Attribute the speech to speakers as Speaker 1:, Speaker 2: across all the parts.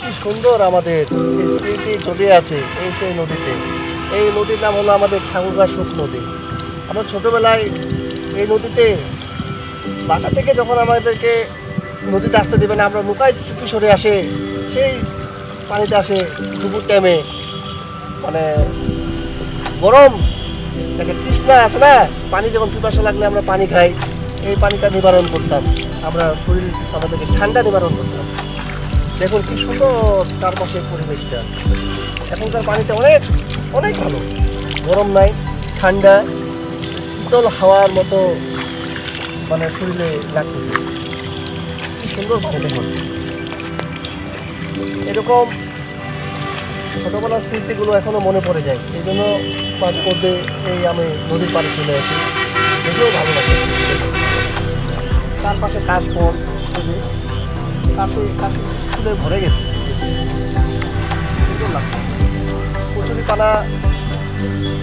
Speaker 1: কি সুন্দর আমাদের স্মৃতি জড়িয়ে আছে এই সেই নদীতে। এই নদীর নাম হলো আমাদের ঠাকুরগাঁ সুখ নদী। আমরা ছোটোবেলায় এই নদীতে বাসা থেকে যখন আমাদেরকে নদীতে আসতে দেবে না, আমরা নৌকায় চুপি সরে আসে, সেই পানিতে আসে দুপুর টাইমে মানে গরম একটা তৃষ্ণা আছে না? পানি যখন পিপাসা লাগলে আমরা পানি খাই, এই পানিটা নিবারণ করতাম। আমরা শরীর আমাদেরকে ঠান্ডা নিবারণ করতাম। দেখুন কি সুন্দর চারপাশের পরিবেশটা। এখনকার পানিটা অনেক অনেক ভালো। গরম নাই, ঠান্ডা, শীতল হাওয়ার মতো মানে শরীরে লাগতেছে। কি সুন্দর পানি দেখুন। এরকম ছোটোবেলার স্মৃতিগুলো এখনও মনে পড়ে যায়। এই জন্য মাঝে মধ্যে এই আমি নদীর পাড়ে চলে আসি। দেখেও ভালো লাগে। তার পাশে পথ ফুলে ভরে গেছে। সুন্দর লাগছে কচুরি পানা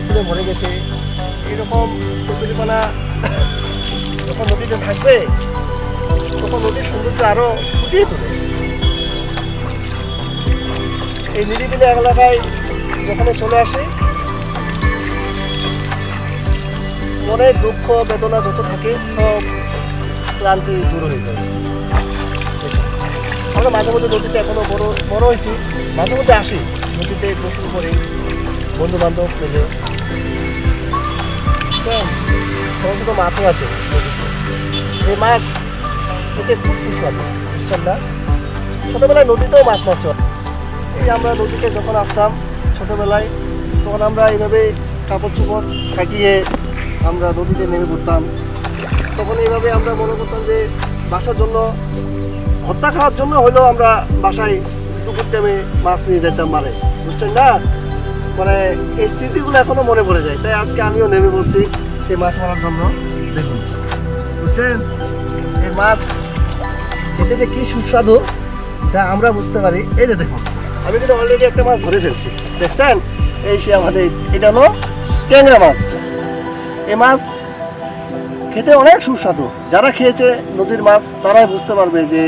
Speaker 1: ফুলে ভরে গেছে। এরকম কচুরি পানা যখন নদীতে থাকবে, তখন নদীর সৌন্দর্য আরও ফুটিয়ে তোলে। এই নিরিবিলি এলাকায় যেখানে চলে আসি মনে দুঃখ, বেদনা যত থাকে, সব ক্লান্তি দূর হয়ে যায়। আমরা মাঝে মধ্যে নদীতে এখনও বড় বড় হয়েছি। মাঝে মধ্যে আসি। নদীতে গোসল করি। বন্ধু বান্ধব মিলে? ছোটো মাছও আছে এই মাছ খেতে খুব সুস্বাদু। না? ছোটোবেলায় নদীতেও মাছ মাছ এই আমরা নদীতে যখন আসতাম ছোটোবেলায়, তখন আমরা এইভাবে কাপড় চোপড় কাটিয়ে আমরা নদীতে নেমে পড়তাম। তখন এইভাবে আমরা মনে করতাম যে বাসার জন্য ভর্তা খাওয়ার জন্য হলেও আমরা বাসায় দুপুর টাইমে মাছ নিয়ে যেতাম মারে। বুঝছেন না? মানে এই স্মৃতিগুলো এখনও মনে পড়ে যায়। তাই আজকে আমিও নেমে বসছি সেই মাছ মারার জন্য। দেখুন, বুঝছেন? এই মাছ খেতে যে কি সুস্বাদু, তা আমরা বুঝতে পারি। এই যে দেখুন, আমি কিন্তু অলরেডি একটা মাছ ধরে ফেলছি। দেখছেন? এই সে আমাদের, এটা হলো ট্যাংরা মাছ। এই মাছ খেতে অনেক সুস্বাদু। যারা খেয়েছে নদীর মাছ, তারাই বুঝতে পারবে যে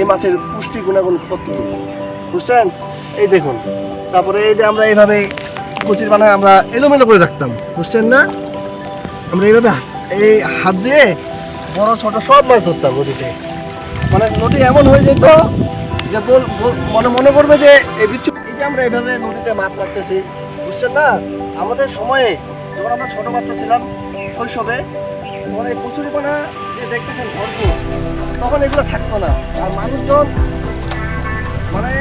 Speaker 1: এই মাছের পুষ্টি গুণাগুণ কতটুকু? বুঝছেন? এই দেখুন। তারপরে এই যে আমরা এইভাবে কচির বানায় আমরা এলোমেলো করে রাখতাম। বুঝছেন না? আমরা এইভাবে এই হাত দিয়ে বড়, ছোট সব মাছ ধরতাম নদীতে। মানে নদী এমন হয়ে যেত যে মনে মনে করবে যে এই বিচ্ছু আমরা এইভাবে নদীতে মাছ মারতেছি, বুঝছেন না? আমাদের সময়ে যখন আমরা ছোট বাচ্চা ছিলাম, শৈশবে, তখন এই কচুরিপানা যে দেখতেছেন ভরপুর তখন এগুলো থাকতো না। আর মানুষজন মানে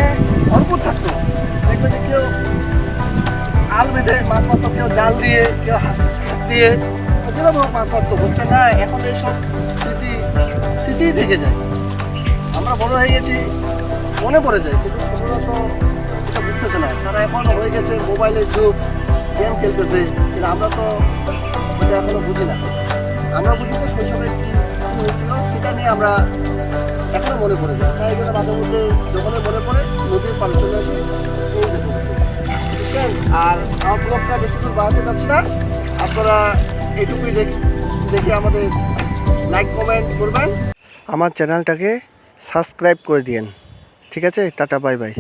Speaker 1: ভরপুর থাকতো। দেখবে যে কেউ আল বেঁধে মাছ কেউ জাল দিয়ে, কেউ হাত দিয়ে। হোক মাছ মারতো। বুঝছেন না এখন এইসব স্মৃতি, স্মৃতিই থেকে যায়। আমরা বড় হয়ে গেছি, মনে পড়ে যায়, কিন্তু ছোটরা তো এটা বুঝতেছে না। তারা এখন হয়ে গেছে মোবাইলের যুগ গেম খেলতেছে। কিন্তু আমরা তো এটা এখনও বুঝি না। আমরা বুঝি যে শৈশবে সেটা নিয়ে আমরা মনে পড়ে তাই এগুলো মাঝে মধ্যে যখনই মনে পড়ে নদীর পানি চলে আসে। আর আমার ব্লগটা বাড়াতে চাচ্ছি না। আপনারা এটুকুই দেখে আমাদের লাইক কমেন্ট করবেন। আমার চ্যানেলটাকে সাবস্ক্রাইব করে দিয়েন। ঠিক আছে? Tata bye bye